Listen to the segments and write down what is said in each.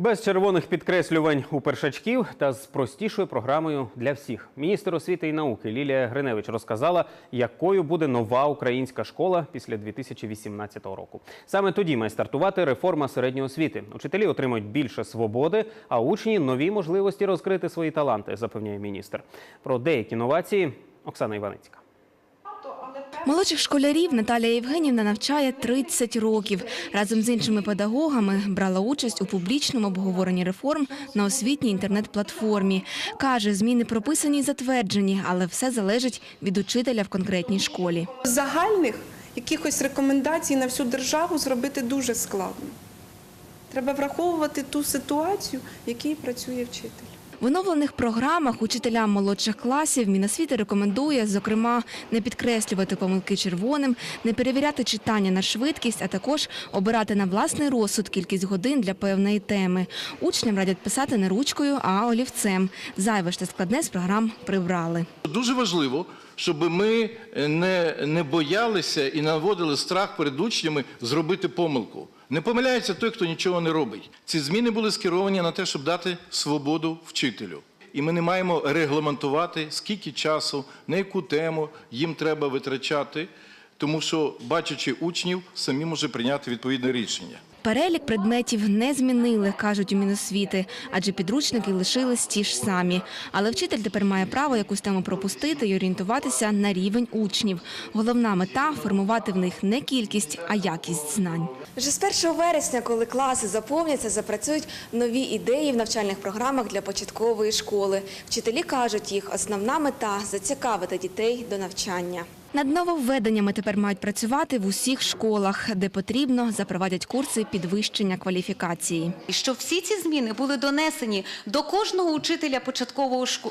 Без червоних підкреслювань у першачків та з простішою програмою для всіх. Міністр освіти і науки Лілія Гриневич розказала, якою буде нова українська школа після 2018 року. Саме тоді має стартувати реформа середньої освіти. Учителі отримають більше свободи, а учні нові можливості розкрити свої таланти, запевняє міністр. Про деякі новації Оксана Іваницька. Молодших школярів Наталія Євгенівна навчає 30 років. Разом з іншими педагогами брала участь у публічному обговоренні реформ на освітній інтернет-платформі. Каже, зміни прописані і затверджені, але все залежить від учителя в конкретній школі. Загальних якихось рекомендацій на всю державу зробити дуже складно. Треба враховувати ту ситуацію, в якій працює вчитель. В оновлених програмах учителям молодших класів Міносвіти рекомендує, зокрема, не підкреслювати помилки червоним, не перевіряти читання на швидкість, а також обирати на власний розсуд кількість годин для певної теми. Учням радять писати не ручкою, а олівцем. Зайве ж та складне з програм прибрали. Дуже важливо, щоб ми не, не боялися і наводили страх перед учнями зробити помилку. Не помиляється той, хто нічого не робить. Ці зміни були скеровані на те, щоб дати свободу вчителю. І ми не маємо регламентувати, скільки часу, на яку тему їм треба витрачати, тому що, бачачи учнів, самі може прийняти відповідне рішення. Перелік предметів не змінили, кажуть у Міносвіти, адже підручники лишились ті ж самі. Але вчитель тепер має право якусь тему пропустити і орієнтуватися на рівень учнів. Головна мета – формувати в них не кількість, а якість знань. Вже з 1 вересня, коли класи заповняться, запрацюють нові ідеї в навчальних програмах для початкової школи. Вчителі кажуть, їх основна мета зацікавити дітей до навчання. Над нововведеннями тепер мають працювати в усіх школах, де потрібно, запровадять курси підвищення кваліфікації. І щоб всі ці зміни були донесені до кожного учителя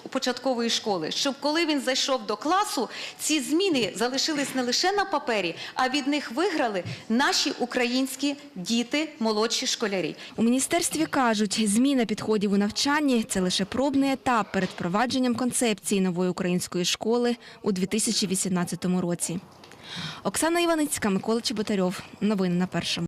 початкової школи, щоб коли він зайшов до класу, ці зміни залишились не лише на папері, а від них виграли наші українські діти, молодші школярі. У міністерстві кажуть, зміна підходів у навчанні – це лише пробний етап перед впровадженням концепції нової української школи у 2018 році. Оксана Іваницька, Микола Чеботарьов. Новини на першому.